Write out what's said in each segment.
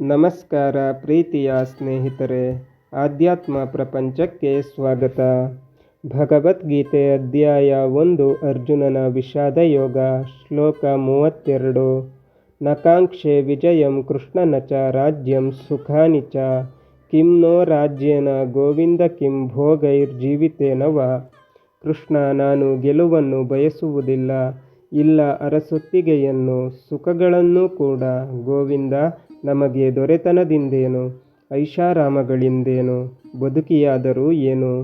ನಮಸ್ಕಾರ ಪ್ರೀತಿಯ ಸ್ನೇಹಿತರೆ, ಆಧ್ಯಾತ್ಮ ಪ್ರಪಂಚಕ್ಕೆ ಸ್ವಾಗತ. ಭಗವದ್ಗೀತೆ ಅಧ್ಯಾಯ ಒಂದು, ಅರ್ಜುನನ ವಿಷಾದ ಯೋಗ, ಶ್ಲೋಕ ಮೂವತ್ತೆರಡು. ನಕಾಂಕ್ಷೆ ವಿಜಯಂ ಕೃಷ್ಣನ ಚ, ರಾಜ್ಯಂ ಸುಖಾನಿ ಚ. ಕಿಂ ನೋ ರಾಜ್ಯೇನ ಗೋವಿಂದ ಕಿಂ ಭೋಗೈರ್ಜೀವಿತೇನವ ಕೃಷ್ಣ, ನಾನು ಗೆಲುವನ್ನು ಬಯಸುವುದಿಲ್ಲ. ಇಲ್ಲ ಅರಸೊತ್ತಿಗೆಯನ್ನು, ಸುಖಗಳನ್ನೂ ಕೂಡ. ಗೋವಿಂದ ನಮಗೆ ದೊರೆತನದಿಂದೇನು? ಐಷಾರಾಮಗಳಿಂದೇನು? ಬದುಕಿಯಾದರೂ ಏನು?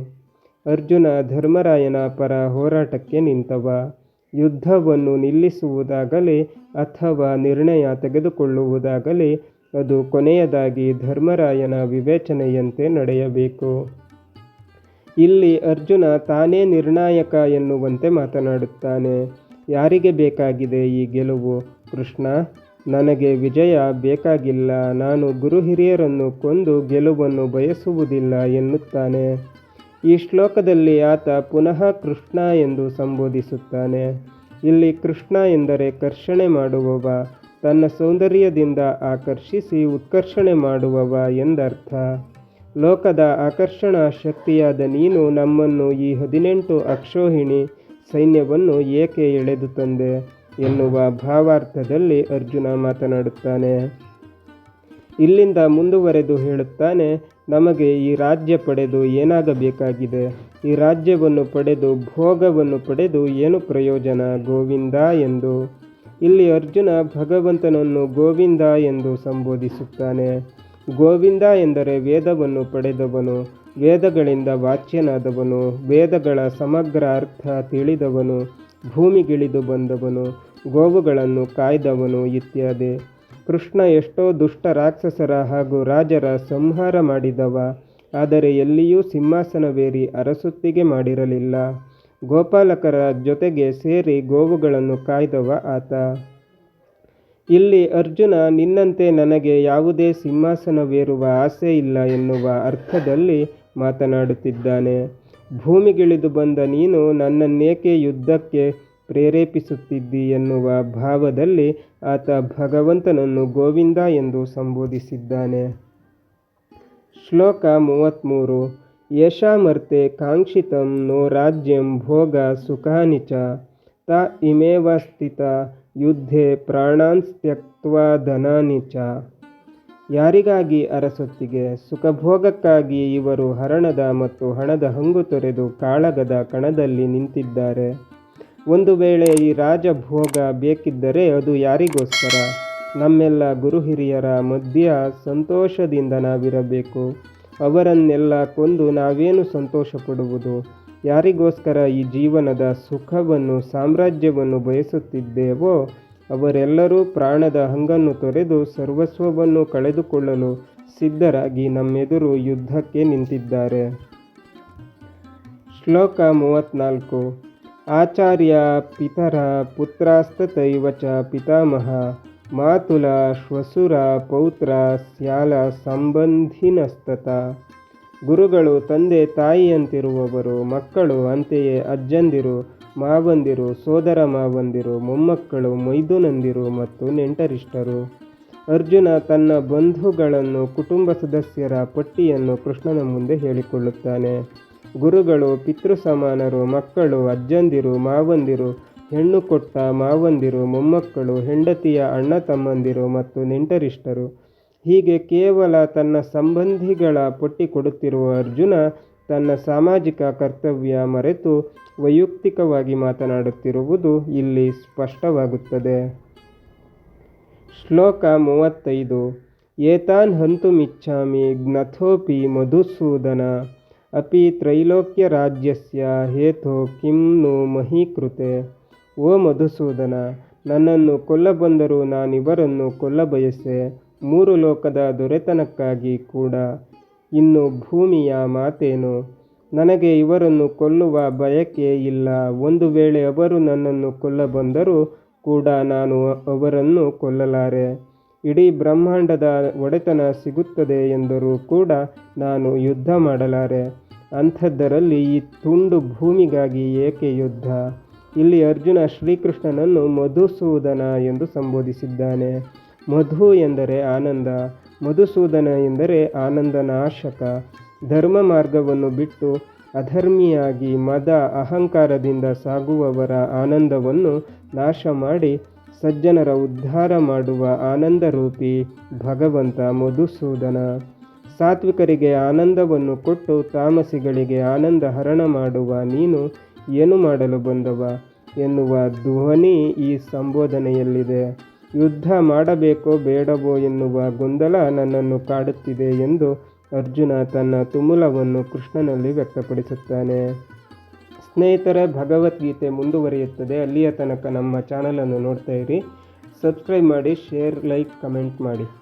ಅರ್ಜುನ ಧರ್ಮರಾಯನ ಪರ ಹೋರಾಟಕ್ಕೆ ನಿಂತವ? ಯುದ್ಧವನ್ನು ನಿಲ್ಲಿಸುವುದಾಗಲಿ ಅಥವಾ ನಿರ್ಣಯ ತೆಗೆದುಕೊಳ್ಳುವುದಾಗಲಿ ಅದು ಕೊನೆಯದಾಗಿ ಧರ್ಮರಾಯನ ವಿವೇಚನೆಯಂತೆ ನಡೆಯಬೇಕು. ಇಲ್ಲಿ ಅರ್ಜುನ ತಾನೇ ನಿರ್ಣಾಯಕ ಎನ್ನುವಂತೆ ಮಾತನಾಡುತ್ತಾನೆ. ಯಾರಿಗೆ ಬೇಕಾಗಿದೆ ಈ ಗೆಲುವು? ಕೃಷ್ಣ? ನನಗೆ ವಿಜಯ ಬೇಕಾಗಿಲ್ಲ, ನಾನು ಗುರು ಹಿರಿಯರನ್ನು ಕೊಂದು ಗೆಲುವನ್ನು ಬಯಸುವುದಿಲ್ಲ ಎನ್ನುತ್ತಾನೆ. ಈ ಶ್ಲೋಕದಲ್ಲಿ ಆತ ಪುನಃ ಕೃಷ್ಣ ಎಂದು ಸಂಬೋಧಿಸುತ್ತಾನೆ. ಇಲ್ಲಿ ಕೃಷ್ಣ ಎಂದರೆ ಕರ್ಷಣೆ ಮಾಡುವವ, ತನ್ನ ಸೌಂದರ್ಯದಿಂದ ಆಕರ್ಷಿಸಿ ಉತ್ಕರ್ಷಣೆ ಮಾಡುವವ ಎಂದರ್ಥ. ಲೋಕದ ಆಕರ್ಷಣಾ ಶಕ್ತಿಯಾದ ನೀನು ನಮ್ಮನ್ನು ಈ ಹದಿನೆಂಟು ಅಕ್ಷೋಹಿಣಿ ಸೈನ್ಯವನ್ನು ಏಕೆ ಎಳೆದು ತಂದೆ? ಎನ್ನುವ ಭಾವಾರ್ಥದಲ್ಲಿ ಅರ್ಜುನ ಮಾತನಾಡುತ್ತಾನೆ. ಇಲ್ಲಿಂದ ಮುಂದುವರೆದು ಹೇಳುತ್ತಾನೆ, ನಮಗೆ ಈ ರಾಜ್ಯ ಪಡೆದು ಏನಾಗಬೇಕಾಗಿದೆ? ಈ ರಾಜ್ಯವನ್ನು ಪಡೆದು, ಭೋಗವನ್ನು ಪಡೆದು ಏನು ಪ್ರಯೋಜನ? ಗೋವಿಂದ ಎಂದು. ಇಲ್ಲಿ ಅರ್ಜುನ ಭಗವಂತನನ್ನು ಗೋವಿಂದ ಎಂದು ಸಂಬೋಧಿಸುತ್ತಾನೆ. ಗೋವಿಂದ ಎಂದರೆ ವೇದವನ್ನು ಪಡೆದವನು, ವೇದಗಳಿಂದ ವಾಚ್ಯನಾದವನು, ವೇದಗಳ ಸಮಗ್ರ ಅರ್ಥ ತಿಳಿದವನು ಭೂಮಿಗಿಳಿದು ಬಂದವನು, ಗೋವುಗಳನ್ನು ಕಾಯ್ದವನು ಇತ್ಯಾದಿ. ಕೃಷ್ಣ ಎಷ್ಟೋ ದುಷ್ಟ ರಾಕ್ಷಸರ ಹಾಗೂ ರಾಜರ ಸಂಹಾರ ಮಾಡಿದವ, ಆದರೆ ಎಲ್ಲಿಯೂ ಸಿಂಹಾಸನವೇರಿ ಅರಸುತ್ತಿಗೆ ಮಾಡಿರಲಿಲ್ಲ. ಗೋಪಾಲಕರ ಜೊತೆಗೆ ಸೇರಿ ಗೋವುಗಳನ್ನು ಕಾಯ್ದವ ಆತ. ಇಲ್ಲಿ ಅರ್ಜುನ, ನಿನ್ನಂತೆ ನನಗೆ ಯಾವುದೇ ಸಿಂಹಾಸನವೇರುವ ಆಸೆ ಇಲ್ಲ ಎನ್ನುವ ಅರ್ಥದಲ್ಲಿ ಮಾತನಾಡುತ್ತಿದ್ದಾನೆ. ಭೂಮಿಗಿಳಿದು ಬಂದ ನೀನು ನನ್ನನ್ನೇಕೆ ಯುದ್ಧಕ್ಕೆ ಪ್ರೇರೇಪಿಸುತ್ತಿದ್ದಿ ಎನ್ನುವ ಭಾವದಲ್ಲಿ ಆತ ಭಗವಂತನನ್ನು ಗೋವಿಂದ ಎಂದು ಸಂಬೋಧಿಸಿದ್ದಾನೆ. ಶ್ಲೋಕ ಮೂವತ್ತ್ಮೂರು ಯಶಾಮರ್ತೆ ಕಾಂಕ್ಷಿತಂ ನೋ ರಾಜ್ಯಂ ಭೋಗ ಸುಖಾನಿಚ, ತ ಇಮೇವ ಸ್ಥಿತ ಯುದ್ಧೆ ಪ್ರಾಣಾನ್ ಧನಾನಿ ಚ ಯಾರಿಗಾಗಿ ಅರಸೊತ್ತಿಗೆ? ಸುಖಭೋಗಕ್ಕಾಗಿ ಇವರು ಹರಣದ ಮತ್ತು ಹಣದ ಹಂಗು ತೊರೆದು ಕಾಳಗದ ಕಣದಲ್ಲಿ ನಿಂತಿದ್ದಾರೆ. ಒಂದು ವೇಳೆ ಈ ರಾಜಭೋಗ ಬೇಕಿದ್ದರೆ ಅದು ಯಾರಿಗೋಸ್ಕರ? ನಮ್ಮೆಲ್ಲ ಗುರು ಹಿರಿಯರ ಮಧ್ಯ ಸಂತೋಷದಿಂದ ನಾವಿರಬೇಕು. ಅವರನ್ನೆಲ್ಲ ಕೊಂದು ನಾವೇನು ಸಂತೋಷ ಪಡುವುದು ಯಾರಿಗೋಸ್ಕರ ಈ ಜೀವನದ ಸುಖವನ್ನು, ಸಾಮ್ರಾಜ್ಯವನ್ನು ಬಯಸುತ್ತಿದ್ದೇವೋ ಅವರೆಲ್ಲರೂ ಪ್ರಾಣದ ಹಂಗನ್ನು ತೊರೆದು ಸರ್ವಸ್ವವನ್ನು ಕಳೆದುಕೊಳ್ಳಲು ಸಿದ್ಧರಾಗಿ ನಮ್ಮೆದುರು ಯುದ್ಧಕ್ಕೆ ನಿಂತಿದ್ದಾರೆ. ಶ್ಲೋಕ ಮೂವತ್ನಾಲ್ಕು. ಆಚಾರ್ಯ ಪಿತರ ಪುತ್ರಾಸ್ತತೈವ ಚ ಪಿತಾಮಹ, ಮಾತುಲ ಶ್ವಸುರ ಪೌತ್ರ ಸ್ಯಾಲ ಸಂಬಂಧಿನಸ್ತತ. ಗುರುಗಳು ತಂದೆ ತಾಯಿಯಂತಿರುವವರು, ಮಕ್ಕಳು ಅಂತೆಯೇ ಅಜ್ಜಂದಿರು ಮಾವಂದಿರು, ಸೋದರ ಮಾವಂದಿರು, ಮೊಮ್ಮಕ್ಕಳು, ಮೈದುನಂದಿರು ಮತ್ತು ನೆಂಟರಿಷ್ಟರು. ಅರ್ಜುನ ತನ್ನ ಬಂಧುಗಳನ್ನು, ಕುಟುಂಬ ಸದಸ್ಯರ ಪಟ್ಟಿಯನ್ನು ಕೃಷ್ಣನ ಮುಂದೆ ಹೇಳಿಕೊಳ್ಳುತ್ತಾನೆ. ಗುರುಗಳು ಪಿತೃ ಸಮಾನರು ಮಕ್ಕಳು, ಅಜ್ಜಂದಿರು, ಮಾವಂದಿರು, ಹೆಣ್ಣು ಕೊಟ್ಟ ಮಾವಂದಿರು, ಮೊಮ್ಮಕ್ಕಳು, ಹೆಂಡತಿಯ ಅಣ್ಣ ತಮ್ಮಂದಿರು ಮತ್ತು ನೆಂಟರಿಷ್ಟರು. ಹೀಗೆ ಕೇವಲ ತನ್ನ ಸಂಬಂಧಿಗಳ ಪಟ್ಟಿ ಕೊಡುತ್ತಿರುವ ಅರ್ಜುನ ತನ್ನ ಸಾಮಾಜಿಕ ಕರ್ತವ್ಯ ಮರೆತು ವೈಯಕ್ತಿಕವಾಗಿ ಮಾತನಾಡುತ್ತಿರುವುದು ಇಲ್ಲಿ ಸ್ಪಷ್ಟವಾಗುತ್ತದೆ. ಶ್ಲೋಕ ಮೂವತ್ತೈದು. ಏತಾನ್ ಹಂತುಮಿಚ್ಛಾಮಿ ಜ್ಞಥೋಪಿ ಮಧುಸೂದನ ಅಪಿ ತ್ರೈಲೋಕ್ಯ ರಾಜ್ಯಸ್ಯ ಹೇತೋ ಕಿಂ ನು ಮಹೀಕೃತೆ. ಓ ಮಧುಸೂದನ, ನನ್ನನ್ನು ಕೊಲ್ಲಬಂದರೂ ನಾನಿವರನ್ನು ಕೊಲ್ಲಬಯಸೆ, ಮೂರು ಲೋಕದ ದೊರೆತನಕ್ಕಾಗಿ ಕೂಡ ಇನ್ನು ಭೂಮಿಯ ಮಾತೇನು? ನನಗೆ ಇವರನ್ನು ಕೊಲ್ಲುವ ಬಯಕೆ ಇಲ್ಲ. ಒಂದು ವೇಳೆ ಅವರು ನನ್ನನ್ನು ಕೊಲ್ಲಬಂದರೂ ಕೂಡ ನಾನು ಅವರನ್ನು ಕೊಲ್ಲಲಾರೆ. ಇಡೀ ಬ್ರಹ್ಮಾಂಡದ ಒಡೆತನ ಸಿಗುತ್ತದೆ ಎಂದರೂ ಕೂಡ ನಾನು ಯುದ್ಧ ಮಾಡಲಾರೆ. ಅಂಥದ್ದರಲ್ಲಿ ಈ ತುಂಡು ಭೂಮಿಗಾಗಿ ಏಕೆ ಯುದ್ಧ? ಇಲ್ಲಿ ಅರ್ಜುನ ಶ್ರೀಕೃಷ್ಣನನ್ನು ಮಧುಸೂದನ ಎಂದು ಸಂಬೋಧಿಸಿದ್ದಾನೆ. ಮಧು ಎಂದರೆ ಆನಂದ. ಮಧುಸೂದನ ಎಂದರೆ ಆನಂದನಾಶಕ. ಧರ್ಮ ಮಾರ್ಗವನ್ನು ಬಿಟ್ಟು ಅಧರ್ಮಿಯಾಗಿ ಮದ ಅಹಂಕಾರದಿಂದ ಸಾಗುವವರ ಆನಂದವನ್ನು ನಾಶ ಮಾಡಿ ಸಜ್ಜನರ ಉದ್ಧಾರ ಮಾಡುವ ಆನಂದರೂಪಿ ಭಗವಂತ ಮಧುಸೂದನ. ಸಾತ್ವಿಕರಿಗೆ ಆನಂದವನ್ನು ಕೊಟ್ಟು ತಾಮಸಿಗಳಿಗೆ ಆನಂದ ಹರಣ ಮಾಡುವ ನೀನು ಏನು ಮಾಡಲು ಬಂದವ ಎನ್ನುವ ಧ್ವನಿ ಈ ಸಂಬೋಧನೆಯಲ್ಲಿದೆ. ಯುದ್ಧ ಮಾಡಬೇಕೋ ಬೇಡವೋ ಎನ್ನುವ ಗೊಂದಲ ನನ್ನನ್ನು ಕಾಡುತ್ತಿದೆ ಎಂದು ಅರ್ಜುನ ತನ್ನ ತುಮುಲವನ್ನು ಕೃಷ್ಣನಲ್ಲಿ ವ್ಯಕ್ತಪಡಿಸುತ್ತಾನೆ. ಸ್ನೇಹಿತರೆ, ಭಗವದ್ಗೀತೆ ಮುಂದುವರಿಯುತ್ತದೆ. ಅಲ್ಲಿಯ ತನಕ ನಮ್ಮ ಚಾನಲನ್ನು ನೋಡ್ತಾ ಇರಿ. ಸಬ್ಸ್ಕ್ರೈಬ್ ಮಾಡಿ, ಶೇರ್, ಲೈಕ್, ಕಮೆಂಟ್ ಮಾಡಿ.